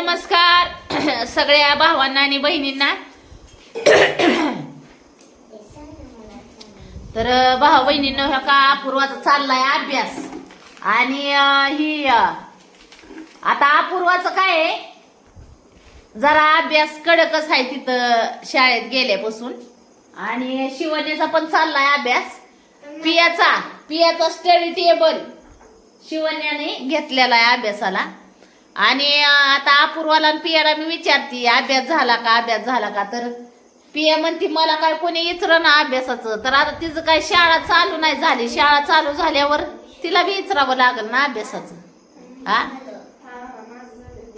नमस्कार. सगळ्या भावांना आणि बहिणींना. तर भाऊ बहिणींना ह्या का अपूर्वाचा चाललाय अभ्यास? आणि ही आता अपूर्वाचं काय आहे? जरा अभ्यास कडकच आहे तिथं शाळेत गेल्यापासून. आणि शिवण्याचा पण चाललाय अभ्यास. पियाचा पियाचा स्टडी टेबल शिवण्याने घेतलेला आहे अभ्यासाला. आणि आता अपूर्वाला आणि पियाला मी विचारते अभ्यास झाला का अभ्यास झाला का? तर पिया म्हणते मला काय कोणी विचार ना अभ्यासाचं. तर आता तिचं काय शाळा चालू नाही झाली. शाळा चालू झाल्यावर तिला बी इचरावं लागेल ना अभ्यासाचं. हा?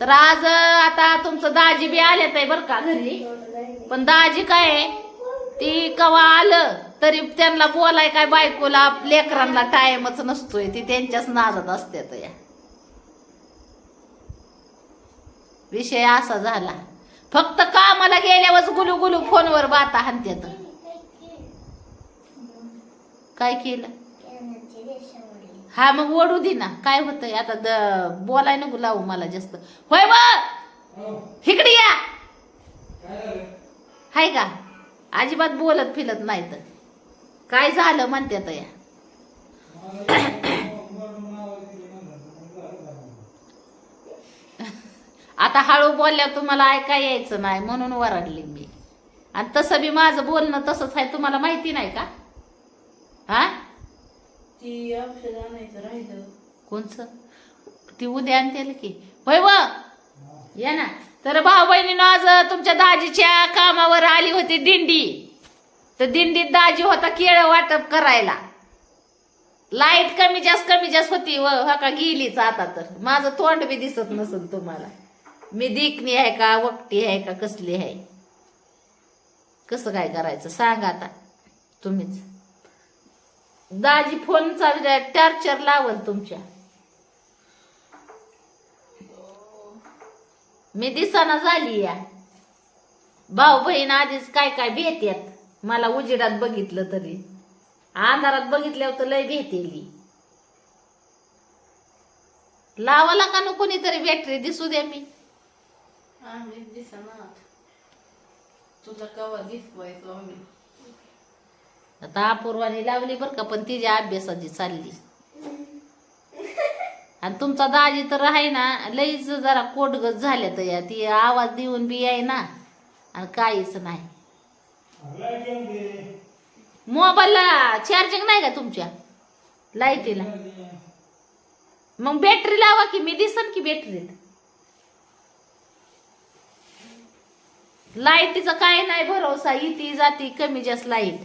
तर आज आता तुमचं दाजी बी आल्यात आहे बरं का घरी. पण दाजी काय आहे, ती कवा आलं तरी त्यांना बोलाय काय बायकोला लेकरांना टाइमच नसतोय. ती त्यांच्याच नादात असते या. विषय असा झाला. फक्त कामाला गेल्यावर गुलू गुलू फोनवर बाता हाणत्यात. काय केलं? हा मग ओढू दे ना. काय होतंय? आता द बोलाय नको लावू मला जास्त. होय ब इकडे या! हाय का? अजिबात बोलत फिरत नाही तर काय झालं म्हणतात या? आता हळू बोलल्यावर तुम्हाला ऐका यायचं नाही म्हणून वरडली मी. आणि तसं बी माझं बोलणं तसंच आहे तुम्हाला माहिती नाही का? हा? ती औषध आणायचं राहिलं. कोणचं? ती उद्या आणते की. होय व? या ना. तर भाऊ बहिणीनं आज तुमच्या दाजीच्या कामावर आली होती दिंडी. तर दिंडीत दाजी होता केळ वाटप करायला. लाइट कमी जास्त कमी जास्त होती व हा का गेलीच आता तर. माझं तोंड बी दिसत नसल तुम्हाला. मी दिकणी आहे का वकटी आहे का कसली आहे? कसं काय करायचं? सांगा आता तुम्हीच. दाजी फोनचा टॉर्चर लावल तुमच्या. मी दिसाना झाली या. भाऊ बहीण आधीच काय काय भेटतात मला उजेडात बघितलं तरी. अंधारात बघितल्यावर तर लय भेटेली. लावाला का नको कोणीतरी बॅटरी दिसू द्या मी. आम्ही दिसणार तुझा कवा दिसवायचो आम्ही आता अपूर्वाने लावली बरं का पण तिच्या अभ्यासाची चालली आणि तुमचा दाजी तर आहे ना लईच जरा कोटगत झाल्या तर या ती आवाज देऊन बी आहे ना आणि काहीच नाही मोबाईलला चार्जिंग नाही का तुमच्या लाईटीला मग बॅटरी लावा की मी दिसन की बॅटरीत लाईटीचा काय नाही भरोसा. इथे जाती कमी जास्त लाइट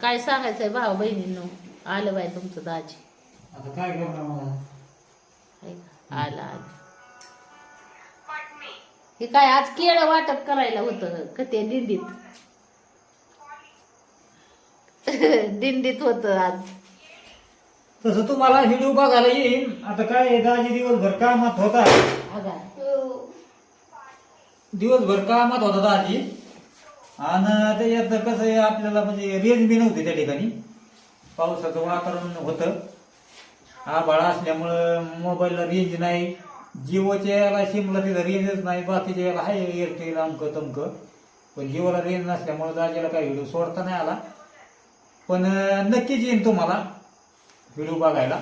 काय सांगायचंय भाऊ बहिणींनो? आलं बाय तुमचं दाजी. आता काय करणार? आलं आलं. हे काय आज केळ वाटप करायला होतं का ते दिंडीत? दिंडीत होत आज. तसं तुम्हाला व्हिडिओ बघायला येईल आता काय दाजी दिवसभर कामात होता. दिवसभर कामात होता दाजी आणि त्याच्यात कसं आहे आपल्याला म्हणजे रेंज बी नव्हती त्या ठिकाणी. पावसाचं वातावरण होतं. आभाळ असल्यामुळं मोबाईलला रेंज नाही. जिओच्या याला सिमला तिथं रेंजच नाही. बाकीच्या याला आहे एअरटेल अमकं तमकं. पण जिओला रेंज नसल्यामुळं दाजीला काही व्हिडिओ सोडता नाही आला. पण नक्कीच येईन तुम्हाला व्हिडिओ बघायला.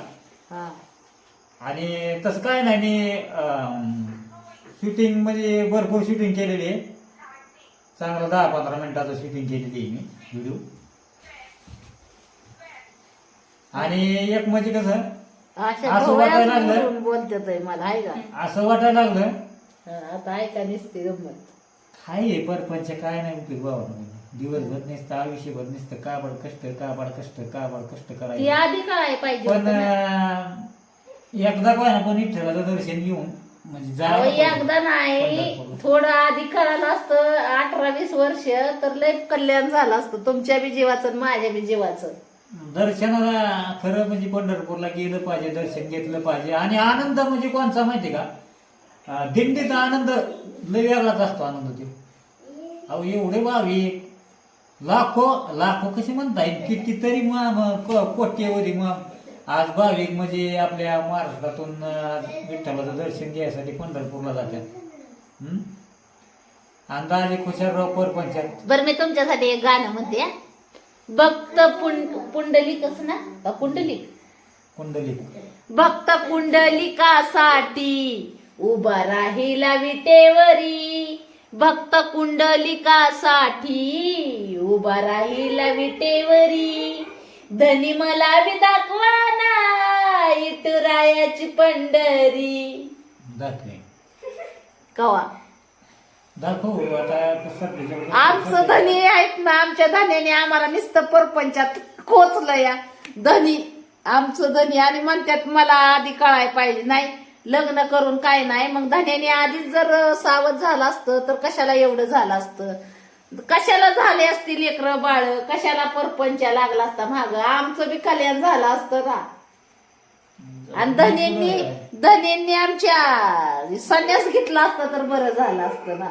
आणि तसं काय नाही मी शूटिंग म्हणजे भरपूर शूटिंग केलेली आहे. चांगलं दहा पंधरा मिनिटाचं शूटिंग केलेली आहे मी व्हिडिओ आणि एक म्हणजे कसं असं वाटायला लागलं? बोलतात आहे का? असं वाटायला लागलं. आता ऐका दिसते गंमत? हाय हे परपंच काय नाही उपयोग बाबा. दिवसभर नुसतं आयुष्यभर नुसतं काबड कष्ट काबड कष्ट काबड कष्ट ती करायचं आधी काय पाहिजे पण होतं ना? अं, एकदा काय ना पण विठ्ठलाचं दर्शन घेऊन म्हणजे अहो. एकदा नाही. थोडं आधी करायला असतं अठरा वीस वर्ष तर लय कल्याण झालं असतं. तुमच्या बी जीवाचं आणि माझ्या बी जीवाचं. दर्शनाला खरं म्हणजे पंढरपूरला गेलं पाहिजे दर्शन घेतलं पाहिजे. आणि आनंद म्हणजे कोणचा माहिती का? अं, दिंडीचा आनंद लय वेगळाच असतो आनंद ते. अहो एवढे भाविक लाखो लाखो कसे म्हणता येईल? कितीतरी म- म- को- कोट्यवधी म- आज भाविक म्हणजे आपल्या महाराष्ट्रातून विठ्ठलाचं दर्शन घ्यायसाठी पंढरपूरला जातात? अंदाजे खुशालराव परपंचात. बरं मी तुमच्यासाठी एक गाणं म्हणते. भक्त पुंड पुंडलिकच ना? का पुंडलिक कुंडली भक्त कुंडलिकासाठी उभा राहिला विटेवरी. भक्त कुंडलिकासाठी उभा राहिला विटेवरी. धनी मला बी दाखवाना इटुरायाची पंढरी. दाखवे. कवा? दाखवू आता सध्याच्या आमचं धनी आहेत ना आमच्या धन्याने आम्हाला नुसतं परपंचात खोचलं या. धनी आमचं धनी आणि म्हणतात मला आधी कळाय पाहिजे. नाही लग्न करून काय नाही मग धन्याने आधीच जर सावध झालं असतं तर कशाला एवढं झालं असतं? कशाला झाले असतील लेकरं बाळ? कशाला परपंचा लागला असता माग? आमचं बी कल्याण झालं असतं ना. आणि धन्यांनी धन्यांनी आमच्या संन्यास घेतला असता तर बरं झालं असतं ना.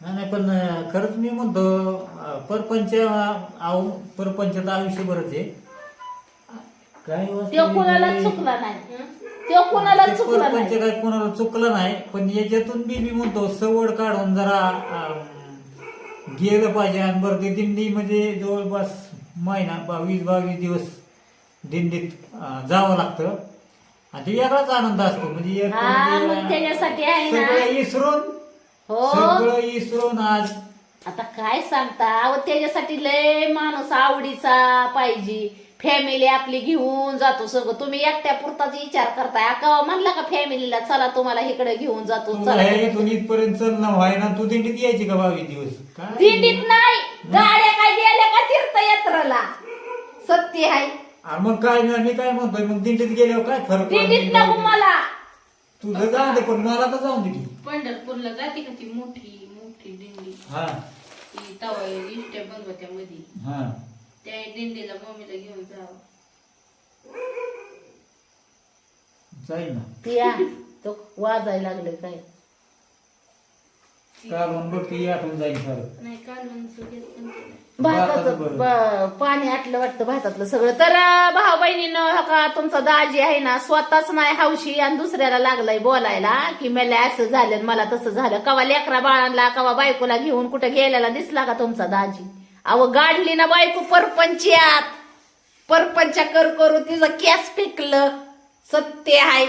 नाही पण खरंच मी म्हणतो परपंच आव परपंचात आयुष्य बरंच आहे. काय तो कोणाला चुकला नाही. तो कोणाला चुकला परपंच नाही. काय कोणाला चुकलं नाही पण याच्यातून बी मी म्हणतो सवड काढून जरा अं, गेलं पाहिजे आणि बरं ते दिंडी म्हणजे जवळपास महिना बावीस बावीस दिवस दिंडीत जावं लागतं. आणि ते वेगळाच आनंद असतो. म्हणजे एक हा म्हणजे, त्याच्यासाठी आहे सगळं ना इसरून हो. सगळं इसरून आज. आता काय सांगता? अहो त्याच्यासाठी लय माणूस आवडीचा पाहिजे. फॅमिली आपली घेऊन जातो सगळं. तुम्ही एकट्या पुरताच विचार करताय. अका म्हणला का फॅमिलीला चला तुम्हाला इकडे घेऊन जातो तू चला. इथून इथपर्यंत चलणं व्हाय ना तू दिंडीत यायची का बावीस दिवस? काय? दिंडीत नाही. गाड्या काय गेल्या का तीर्थयात्राला? सत्य आहे. अरे मग काय मी मी काय म्हणतोय मग दिंडीत गेल्यावर काय फरक दिंडीत नको पडतो? मला. तुझं जाऊन दे पण मला तर जाऊन दे की. पंढरपूरला जाते का ती मोठी मोठी दिंडी? हा. ती तवा मध्ये. हा. त्या दिंडीला मम्मीला घेऊन जावं. जाईल ना या. तो वाजायला लागले काय? बघ ती आठवून जाईल सर नाही केलं. भाताचं भाताचं बरं. ब- पाणी आटलं वाटतं भातातलं सगळं. तर अं, भाऊ बहिणीनं का तुमचा दाजी आहे ना स्वतःच नाही हौशी आणि दुसऱ्याला लागलाय बोलायला की मला असं झालं आणि मला तसं झालं. कवा लेकरा बाळांना कवा बायकोला घेऊन कुठं गेलेला दिसला का तुमचा दाजी? अहो गाडली ना बायको परपंचात. परपंचा कर करू तिचं कॅस पिकलं. सत्य आहे.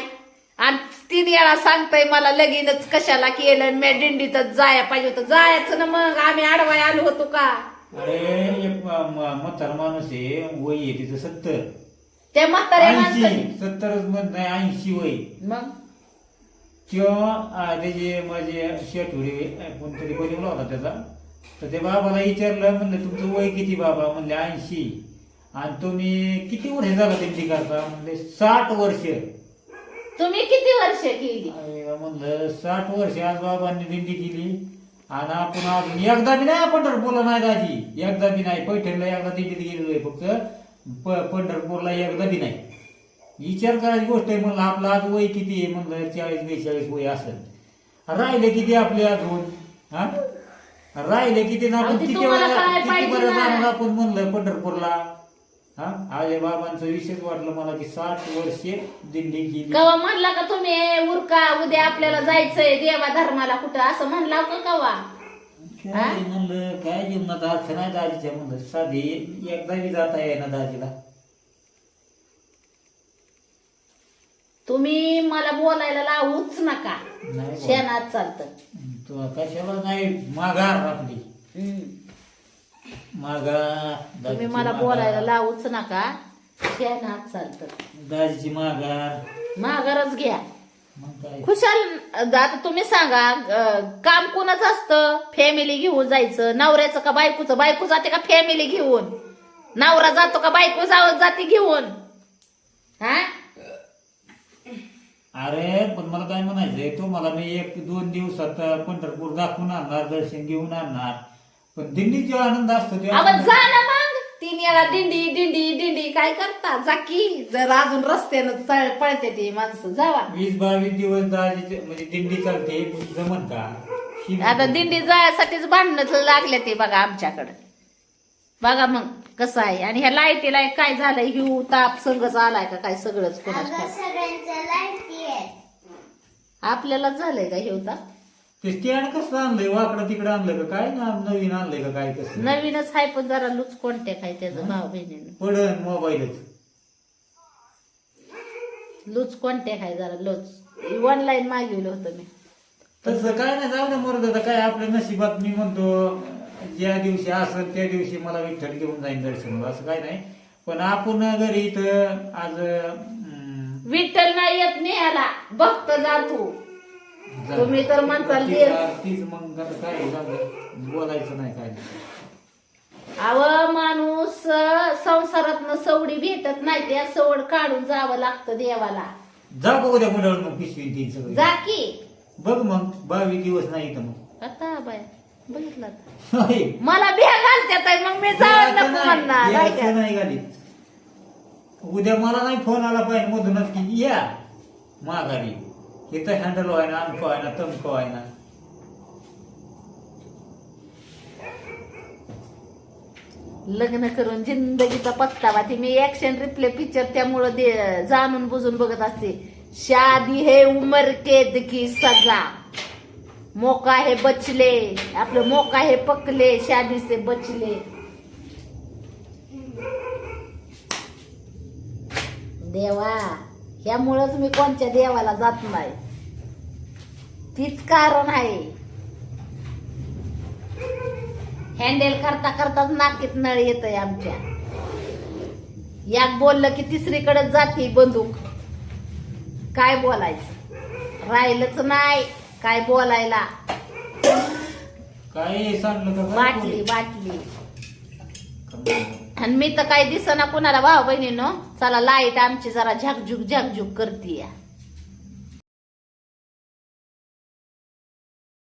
आणि तीन वेळा सांगताय मला लगीनच कशाला केलं मी दिंडीतच जाया पाहिजे होतं. जायचं ना मग. आम्ही आडवाय आलो होतो का? अरे एक म्हातारा माणूस आहे. वय आहे तिचं सत्तर. त्या म्हाताऱ्या ऐंशी. माणसाने सत्तरच म्हणत नाही ऐंशी वय. मग? किंवा त्याचे माझे शेठुडे कोणतरी बनवला होता त्याचा? तर ते बाबाला विचारलं म्हणलं तुमचं वय किती बाबा? म्हणले ऐंशी. आणि तुम्ही किती वर्ष झालं दिंडी करता म्हणले साठ वर्ष. तुम्ही किती वर्ष केली? अरे म्हणलं साठ वर्ष आज बाबांनी दिंडी केली आणि आपण अजून एकदा बी नाही पंढरपूरला नाही दाजी एकदा बी नाही. पैठणला एकदा दिंडीत गेलेलो आहे फक्त. प- पंढरपूरला एकदा बी नाही. विचार करायची गोष्ट आहे म्हणलं आपलं आज वय किती आहे? म्हणलं चाळीस बेचाळीस वय असेल. राहिले किती आपले अजून? हा? राहिले किती ना आपण किती तुम्हाला वेळा किती पाहिजे वेळा ना. जाणार आपण म्हणलं पंढरपूरला. हा? आले बाबांचं विशेष वाटलं मला की साठ वर्षे दिंडी केली कवा म्हणला का तुम्ही उरका उद्या आपल्याला जायचंय देवा धर्माला कुठं? असं म्हणला का कवा? काय म्हणलं? काय जीवनात अर्थ नाही दाजीच्या म्हणलं? साधी एकदा बी जाता येईना दाजीला. तुम्ही मला बोलायला लावूच नका. नाही. शेणात चालतं. तू कशाला नाही? माघार आपली. माघार तुम्ही दाजीची मला माघार. बोलायला लावूच नका. शेणात चालतं. दाजीची माघार माघारच घ्या. मग काय? खुशाल आता तुम्ही सांगा अं, काम कोणाचं असतं? फॅमिली घेऊन जायचं. नवऱ्याचं का बायकोचं? बायको जाते का फॅमिली घेऊन? नवरा जातो का बायको जावं जाते घेऊन? हा? अरे पण मला काय म्हणायचंय तो मला मी एक दोन दिवसात पंढरपूर दाखवून आणणार दर्शन घेऊन आणणार. पण दिंडीत जो आनंद असतो ते अहो आनंद- जा ना मग. तीन वेळा दिंडी दिंडी दिंडी. काय करता? जा की. जर अजून रस्त्यानं चळ- पळते ती माणसं जावा. वीस बावीस दिवस दाजीचे म्हणजे दिंडी चालते जमत का शी- आता दिंडी जायसाठीच भांडणं लागले ते बघा आमच्याकडे. बघा मग कसं आहे. आणि ह्या लाईटीला काय झालंय? हिव ताप संगच आलाय का काय? सगळंच कोणाच अगं सगळ्यांच्या लाईटी आपल्याला झालंय का हिव ताप ते स्टँड कसं आणलंय? वाकडं तिकडं आणलं का? काय ना नवीन आणलंय का काय कसं नवीनच आहे पण जरा लूच कोणत्या काय त्याचं भाव बहिणीनं. पडन मोबाईलच. लूच कोणत्या काय जरा लूच ऑनलाईन मागवलं होतं मी. तसं काय नाही जाऊ दे आता काय आपल्या नशिबात मी म्हणतो ज्या दिवशी असेल त्या दिवशी मला विठ्ठल घेऊन जाईन दर्शन असं काय नाही. पण आपण घरी इथं आज विठ्ठल नाही येत नेहाला भक्त जा तू जा- तुम्ही तर म्हणताल. तीच मग आता काय. बोलायचं नाही काय अव माणूस संसारात सवडी भेटत नाही त्या सवड काढून जावं लागतं देवाला. जा बघ उद्या मुलावर मग पिशवी ती सगळी जा की. बघ मग बावीस दिवस नाही तर मग. आता बाय बघितलं. मला बिया घालत्यात आहे, मग मी द्यायचं नको नाही, म्हणणार नाही का? नाही गाडी उद्या मला नाही फोन आला पाहिजे मधूनच की या माघारी. इथं हँडल व्हायना अमक व्हायना तमक व्हायना. लग्न करून जिंदगीचा पत्तावा ती मी ऍक्शन रिप्ले पिक्चर त्यामुळं दे- जाणून बुजून बघत असते. शादी हे उमर कैद की सजा. मोका हे बचले आपलं मोका हे पकले शादी से बचले. देवा ह्यामुळंच मी कोणत्या देवाला जात नाही. तीच कारण आहे. हँडल करता करताच नाकीत नळ येतय आमच्या. याक बोललं की तिसरीकडे जाते बंदूक. काय बोलायचं? राहिलंच नाही काय बोलायला. काय सांगलं बाटली बाटली? आणि मी तर काही दिसना कुणाला भाऊ बहिणीनो चला लाइट आमची जरा झाकझुक झाकझुक करते